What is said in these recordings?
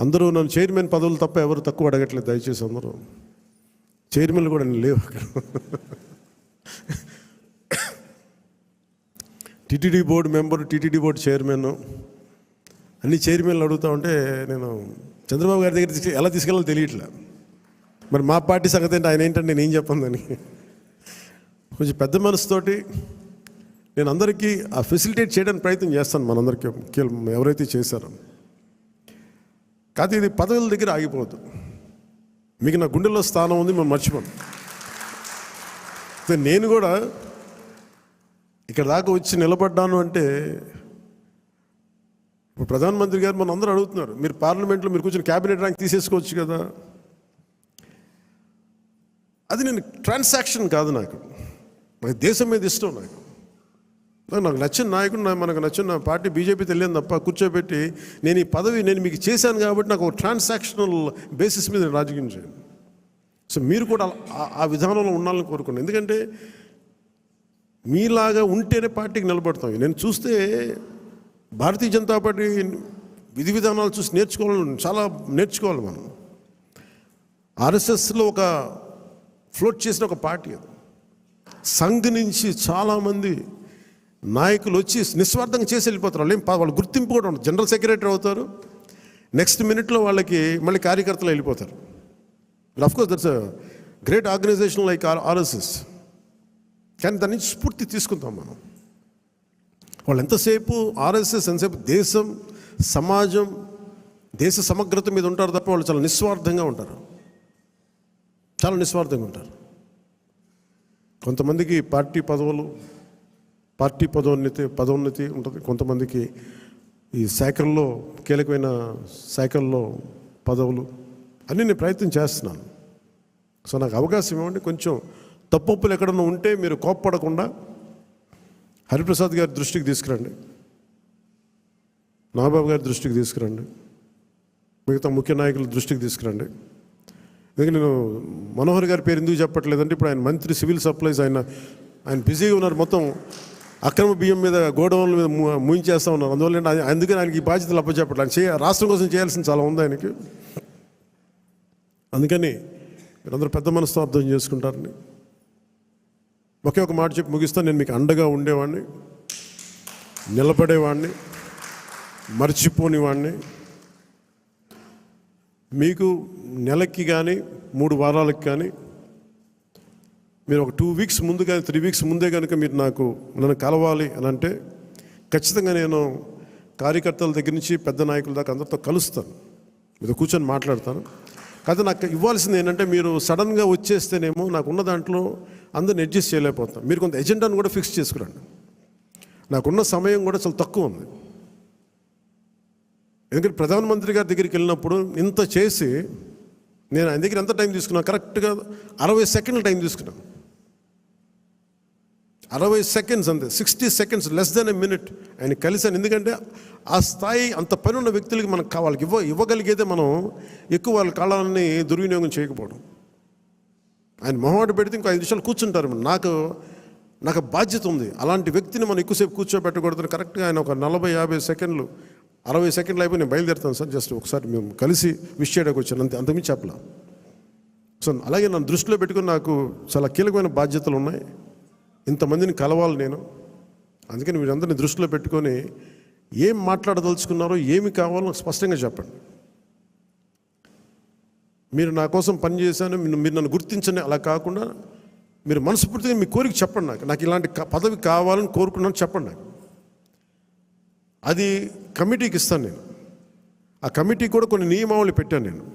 అందరూ నన్ను చైర్మన్ పదవులు తప్ప ఎవరు తక్కువ అడగట్లేదు దయచేసి అందరూ. చైర్మన్లు కూడా నేను లేవు అక్కడ. TTD board member TTD board chairman. అన్ని చైర్మన్లు అడుగుతా ఉంటే నేను చంద్రబాబు గారి దగ్గర తీసుకె- ఎలా తీసుకెళ్ళాలో తెలియట్లే. మరి మా పార్టీ సంగతి ఏంటి? ఆయన ఏంటంటే నేను ఏం చెప్పందని కొంచెం పెద్ద మనసుతోటి నేను అందరికీ ఆ ఫెసిలిటేట్ చేయడానికి ప్రయత్నం చేస్తాను మనందరికీ. ఎవరైతే చేశారో. కాదు ఇది పదవుల దగ్గర ఆగిపోవద్దు. మీకు నా గుండెల్లో స్థానం ఉంది మనం మర్చిపోను నేను కూడా ఇక్కడ దాకా వచ్చి నిలబడ్డాను అంటే ఇప్పుడు ప్రధానమంత్రి గారు మన అందరూ అడుగుతున్నారు మీరు పార్లమెంట్లో మీరు కూర్చొని క్యాబినెట్ ర్యాంక్ తీసేసుకోవచ్చు కదా. అది నేను ట్రాన్సాక్షన్ కాదు నాకు. నాకు దేశం మీద ఇష్టం నాకు. నాకు- నచ్చిన నాయకుడు నా- మనకు నచ్చిన పార్టీ బీజేపీ తెలియదు తప్ప కూర్చోబెట్టి నేను ఈ పదవి నేను మీకు చేశాను కాబట్టి నాకు ఒక ట్రాన్సాక్షనల్ బేసిస్ మీద నేను రాజకీయం చేయను. సో మీరు కూడా ఆ- ఆ విధానంలో ఉండాలని కోరుకున్నాను ఎందుకంటే మీలాగా ఉంటేనే పార్టీకి నిలబడతాం. నేను చూస్తే భారతీయ జనతా పార్టీ విధి విధానాలు చూసి నేర్చుకోవాలని చాలా నేర్చుకోవాలి మనం. ఆర్ఎస్ఎస్లో ఒక ఫ్లోట్ చేసిన ఒక పార్టీ అది. సంఘ్ నుంచి చాలామంది నాయకులు వచ్చి నిస్వార్థంగా చేసి వెళ్ళిపోతారు. వాళ్ళు ఏం వాళ్ళు గుర్తింపు కూడా ఉండదు. జనరల్ సెక్రటరీ అవుతారు. నెక్స్ట్ మినిట్లో వాళ్ళకి మళ్ళీ కార్యకర్తలు వెళ్ళిపోతారు. Of course that's great organization like RSS కానీ దాని నుంచి స్ఫూర్తి తీసుకుంటాం మనం. వాళ్ళు ఎంతసేపు ఆర్ఎస్ఎస్ ఎంతసేపు దేశం సమాజం దేశ సమగ్రత మీద ఉంటారు తప్ప వాళ్ళు చాలా నిస్వార్థంగా ఉంటారు. చాలా నిస్వార్థంగా ఉంటారు. కొంతమందికి పార్టీ పదవులు పార్టీ పదోన్నతి పదోన్నతి ఉంటుంది. కొంతమందికి ఈ శాఖల్లో కీలకమైన శాఖల్లో పదవులు అన్నీ నేను ప్రయత్నం చేస్తున్నాను. సో నాకు అవకాశం ఇవ్వండి. కొంచెం తప్పొప్పులు ఎక్కడన్నా ఉంటే మీరు కోప్పడకుండా హరిప్రసాద్ గారి దృష్టికి తీసుకురండి. నాగబాబు గారి దృష్టికి తీసుకురండి. మిగతా ముఖ్య నాయకుల దృష్టికి తీసుకురండి. ఎందుకంటే నేను మనోహర్ గారి పేరు ఎందుకు చెప్పట్లేదంటే ఇప్పుడు ఆయన మంత్రి సివిల్ సప్లైస్ ఆయన ఆయన బిజీగా ఉన్నారు. మొత్తం అక్రమ బియ్యం మీద గోడౌన్ల మీద ము- ముయించేస్తా ఉన్నారు. అందువల్ల అందుకని ఆయనకి ఈ బాధ్యతలు అప్పచెప్పట్లేదు ఆయన రాష్ట్రం కోసం చేయాల్సింది చాలా ఉంది ఆయనకి. అందుకని మీరందరూ పెద్ద మనసుతో అర్థం చేసుకుంటారని. ఒకే ఒక మాట చెప్పి ముగిస్తాను నేను మీకు అండగా ఉండేవాడిని నిలబడేవాడిని మర్చిపోనివాడిని మీకు నెలకి కానీ మూడు వారాలకు కానీ మీరు ఒక టూ వీక్స్ ముందు కానీ త్రీ వీక్స్ ముందే కనుక మీరు నాకు నన్ను కలవాలి అని అంటే ఖచ్చితంగా నేను కార్యకర్తల దగ్గర నుంచి పెద్ద నాయకుల దాకా అందరితో కలుస్తాను. మీతో కూర్చొని మాట్లాడతాను. కాకపోతే నాకు ఇవ్వాల్సింది ఏంటంటే మీరు సడన్గా వచ్చేస్తేనేమో నాకు ఉన్న దాంట్లో అందరిని అడ్జస్ట్ చేయలేకపోతాం మీరు కొంత ఎజెండాను కూడా ఫిక్స్ చేసుకురండి. నాకున్న సమయం కూడా చాలా తక్కువ ఉంది. ఎందుకంటే ప్రధానమంత్రి గారి దగ్గరికి వెళ్ళినప్పుడు ఇంత చేసి నేను ఆయన దగ్గర ఎంత టైం తీసుకున్నా కరెక్ట్గా అరవై సెకండ్ల టైం తీసుకున్నాను. అరవై సెకండ్స్ అంతే. Sixty seconds less than a minute ఆయన కలిసాను ఎందుకంటే ఆ స్థాయి అంత పని ఉన్న వ్యక్తులకి మనకు కావాలి ఇవ్వ ఇవ్వగలిగేదే మనం ఎక్కువ వాళ్ళ కాలాన్ని దుర్వినియోగం చేయకపోవడం. ఆయన మొహమాట పెడితే ఇంకో ఐదు నిమిషాలు కూర్చుంటారు. నాకు నాకు బాధ్యత ఉంది. అలాంటి వ్యక్తిని మనం ఎక్కువసేపు కూర్చోబెట్టకూడదని కరెక్ట్గా ఆయన ఒక నలభై యాభై సెకండ్లు అరవై సెకండ్లు అయిపోయి నేను బయలుదేరుతాను సార్. జస్ట్ ఒకసారి మేము కలిసి విష్ చేయడానికి వచ్చాను. అంతే అంతకుమించి చెప్పలా. సో అలాగే నన్ను దృష్టిలో పెట్టుకుని నాకు చాలా కీలకమైన బాధ్యతలు ఉన్నాయి. ఇంతమందిని కలవాలి నేను. అందుకని మీరందరినీ దృష్టిలో పెట్టుకొని ఏం మాట్లాడదలుచుకున్నారో ఏమి కావాలో స్పష్టంగా చెప్పండి. మీరు నా కోసం పని చేశాను మీరు నన్ను గుర్తించండి అలా కాకుండా మీరు మనస్ఫూర్తిగా మీ కోరిక చెప్పండి నాకు. నాకు ఇలాంటి పదవి కావాలని కోరుకున్నాను చెప్పండి నాకు. అది కమిటీకి ఇస్తాను నేను. ఆ కమిటీ కూడా కొన్ని నియమావళి పెట్టాను నేను.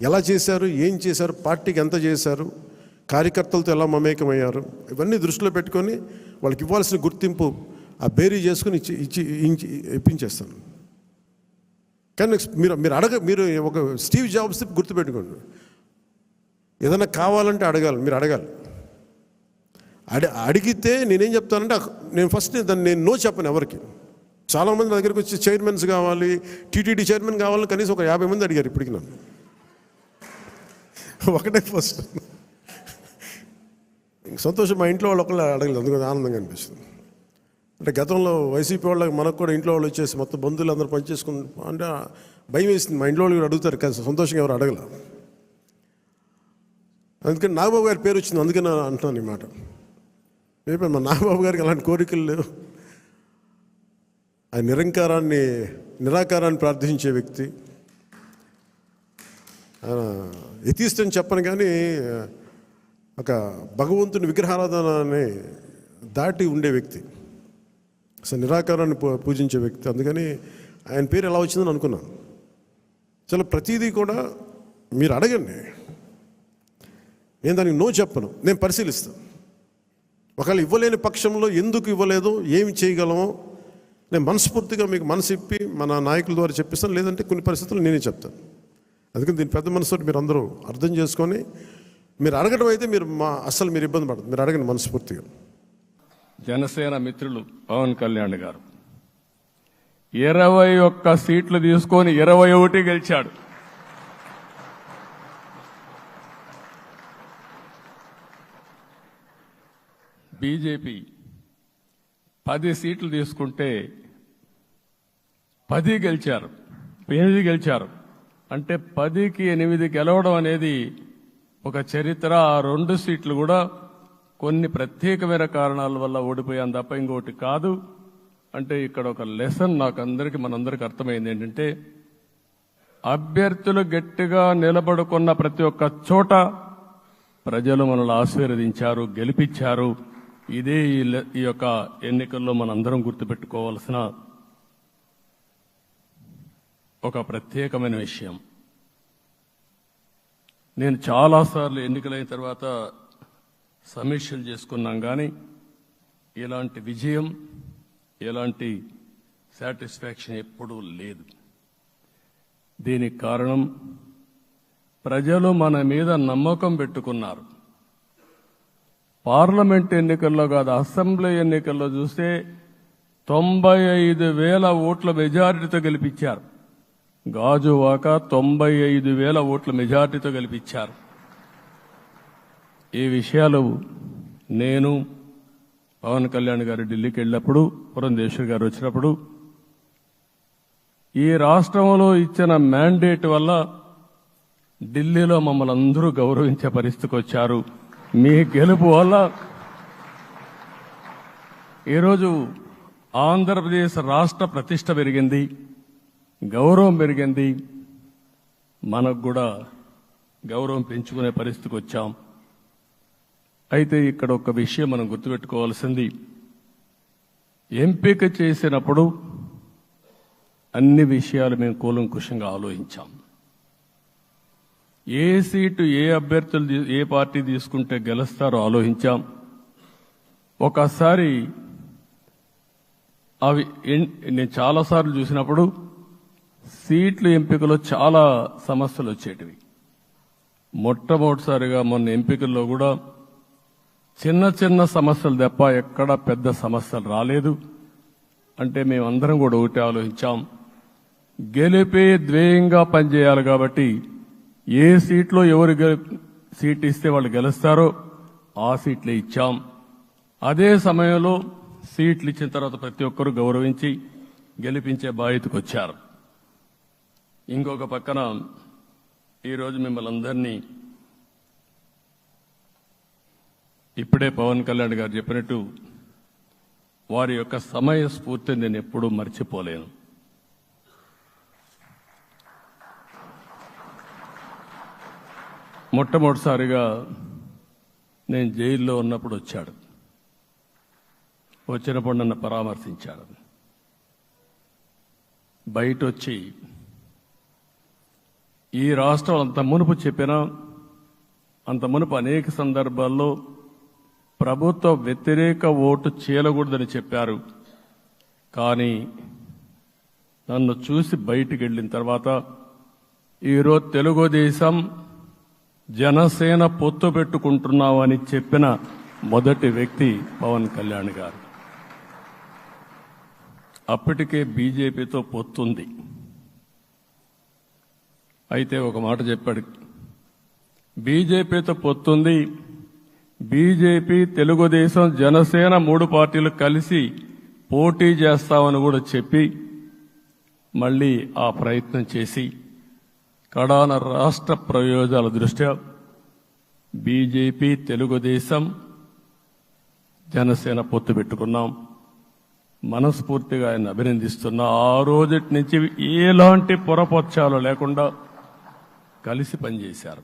ఎలా చేశారు ఏం చేశారు పార్టీకి ఎంత చేశారు కార్యకర్తలతో ఎలా మమేకమయ్యారు? ఇవన్నీ దృష్టిలో పెట్టుకొని వాళ్ళకి ఇవ్వాల్సిన గుర్తింపు ఆ బేరీ చేసుకుని ఇచ్చి ఇచ్చి ఇచ్చి ఇప్పించేస్తాను. కానీ మీరు మీరు అడగ మీరు ఒక స్టీవ్ జాబ్స్ గుర్తుపెట్టుకోండి. ఏదైనా కావాలంటే అడగాలి మీరు అడగాలి. అడి అడిగితే నేనేం చెప్తానంటే నేను ఫస్ట్ దాన్ని నేను నో చెప్పను ఎవరికి. చాలామంది నా దగ్గరికి వచ్చి చైర్మన్స్ కావాలి టీటీడీ చైర్మన్ కావాలని కనీసం ఒక యాభై మంది అడిగారు ఇప్పటికి నన్ను. ఒకటే ఫస్ట్ సంతోషం మా ఇంట్లో వాళ్ళు ఒకళ్ళు అడగలేదు అందుకని ఆనందంగా అనిపిస్తుంది. అంటే గతంలో వైసీపీ వాళ్ళకి మనకు కూడా ఇంట్లో వాళ్ళు వచ్చేసి మొత్తం బంధువులు అందరూ పనిచేసుకుని అంటే భయం వేసింది. మా ఇంట్లో వాళ్ళు కూడా అడుగుతారు కానీ సంతోషంగా ఎవరు అడగల. అందుకని నాగబాబు గారి పేరు వచ్చింది అందుకని అంటున్నాను ఈ మాట. రేపు మా నాగబాబు గారికి అలాంటి కోరికలు లేవు. ఆయన నిరంకారాన్ని నిరాకారాన్ని ప్రార్థించే వ్యక్తి. ఎతీస్తని చెప్పను కానీ ఒక భగవంతుని విగ్రహారాధన అనే దాటి ఉండే వ్యక్తి. అసలు నిరాకారాన్ని పూ- పూజించే వ్యక్తి. అందుకని ఆయన పేరు ఎలా వచ్చిందని అనుకున్నాను చాలా ప్రతిదీ కూడా మీరు అడగండి. నేను దానికి నో చెప్పను. నేను పరిశీలిస్తాను ఒకవేళ ఇవ్వలేని పక్షంలో ఎందుకు ఇవ్వలేదో ఏమి చేయగలమో నేను మనస్ఫూర్తిగా మీకు మనసు ఇప్పి మన నాయకుల ద్వారా చెప్పిస్తాను. లేదంటే కొన్ని పరిస్థితులు నేనే చెప్తాను. అందుకని దీని పెద్ద మనసుతో మీరు అందరూ అర్థం చేసుకొని మీరు అడగడం అయితే మీరు మా అసలు మీరు ఇబ్బంది పడదు. మీరు అడగండి మనస్ఫూర్తిగా. జనసేన మిత్రులు పవన్ కళ్యాణ్ గారు. ఇరవై ఒక్క సీట్లు తీసుకొని ఇరవై ఒకటి గెలిచాడు. బీజేపీ పది సీట్లు తీసుకుంటే పది గెలిచారు ఎనిమిది గెలిచారు. అంటే పదికి ఎనిమిది గెలవడం అనేది ఒక చరిత్ర ఆ రెండు సీట్లు కూడా కొన్ని ప్రత్యేకమైన కారణాల వల్ల ఓడిపోయాను తప్ప ఇంకోటి కాదు. అంటే ఇక్కడ ఒక లెసన్ నాకు అందరికి మనందరికి అర్థమైంది ఏంటంటే అభ్యర్థులు గట్టిగా నిలబడుకున్న ప్రతి ఒక్క చోట ప్రజలు మనల్ని ఆశీర్వదించారు గెలిపించారు. ఇదే ఈ ఈ యొక్క ఎన్నికల్లో మనందరం గుర్తుపెట్టుకోవాల్సిన ఒక ప్రత్యేకమైన విషయం. నేను చాలాసార్లు ఎన్నికలైన తర్వాత సమీక్షలు చేసుకున్నాం కానీ ఇలాంటి విజయం ఎలాంటి సాటిస్ఫాక్షన్ ఎప్పుడూ లేదు. దీనికి కారణం ప్రజలు మన మీద నమ్మకం పెట్టుకున్నారు. పార్లమెంట్ ఎన్నికల్లో కాదు అసెంబ్లీ ఎన్నికల్లో చూస్తే తొంభై ఐదు వేల ఓట్ల మెజారిటీతో గెలిపించారు. గాజువాక తొంభై ఐదు వేల ఓట్ల మెజార్టీతో గెలిపించారు. ఈ విషయాలు నేను పవన్ కళ్యాణ్ గారు ఢిల్లీకి వెళ్ళినప్పుడు పురంధేశ్వర్ గారు వచ్చినప్పుడు ఈ రాష్ట్రంలో ఇచ్చిన మ్యాండేట్ వల్ల ఢిల్లీలో మమ్మల్ని అందరూ గౌరవించే పరిస్థితికి వచ్చారు. మీ గెలుపు వల్ల ఈరోజు ఆంధ్రప్రదేశ్ రాష్ట్ర ప్రతిష్ట పెరిగింది. గౌరవం పెరిగింది. మనకు కూడా గౌరవం పెంచుకునే పరిస్థితికి వచ్చాం. అయితే ఇక్కడ ఒక విషయం మనం గుర్తుపెట్టుకోవాల్సింది. ఎంపిక చేసినప్పుడు అన్ని విషయాలు మేము కూలంకుషంగా ఆలోచించాం. ఏ సీటు ఏ అభ్యర్థులు ఏ పార్టీ తీసుకుంటే గెలుస్తారో ఆలోచించాం. ఒకసారి అవి నేను చాలాసార్లు చూసినప్పుడు సీట్లు ఎంపికలో చాలా సమస్యలు వచ్చేటివి. మొట్టమొదటిసారిగా మొన్న ఎంపికల్లో కూడా చిన్న చిన్న సమస్యలు తప్ప ఎక్కడ పెద్ద సమస్యలు రాలేదు. అంటే మేమందరం కూడా ఒకటి ఆలోచించాం. గెలిపే ద్వేయంగా పనిచేయాలి కాబట్టి ఏ సీట్లో ఎవరు సీట్ ఇస్తే వాళ్ళు గెలుస్తారో ఆ సీట్లే ఇచ్చాం. అదే సమయంలో సీట్లు ఇచ్చిన తర్వాత ప్రతి ఒక్కరూ గౌరవించి గెలిపించే బాధ్యతకు వచ్చారు. ఇంకొక పక్కన ఈరోజు మిమ్మల్ని అందరినీ ఇప్పుడే పవన్ కళ్యాణ్ గారు చెప్పినట్టు వారి యొక్క సమయ స్ఫూర్తిని నేను ఎప్పుడూ మర్చిపోలేను. మొట్టమొదటిసారిగా నేను జైల్లో ఉన్నప్పుడు వచ్చాడు. వచ్చినప్పుడు నన్ను పరామర్శించాడు. బయట వచ్చి ఈ రాష్ట్రం అంత మునుపు చెప్పినా అంత మునుపు అనేక సందర్భాల్లో ప్రభుత్వ వ్యతిరేక ఓటు చేయకూడదని చెప్పారు. కానీ నన్ను చూసి బయటికి వెళ్ళిన తర్వాత ఈరోజు తెలుగుదేశం జనసేన పొత్తు పెట్టుకుంటున్నామని చెప్పిన మొదటి వ్యక్తి పవన్ కళ్యాణ్ గారు. అప్పటికే బీజేపీతో పొత్తుంది. అయితే ఒక మాట చెప్పాడు. బీజేపీతో పొత్తుంది. బీజేపీ తెలుగుదేశం జనసేన మూడు పార్టీలు కలిసి పోటీ చేస్తామని కూడా చెప్పి మళ్ళీ ఆ ప్రయత్నం చేసి కడాన రాష్ట్ర ప్రయోజనాల దృష్ట్యా బీజేపీ తెలుగుదేశం జనసేన పొత్తు పెట్టుకున్నాం. మనస్ఫూర్తిగా ఆయన అభినందిస్తున్నా. ఆ రోజటి నుంచి ఎలాంటి పొరపక్షాలు లేకుండా కలిసి పనిచేశారు.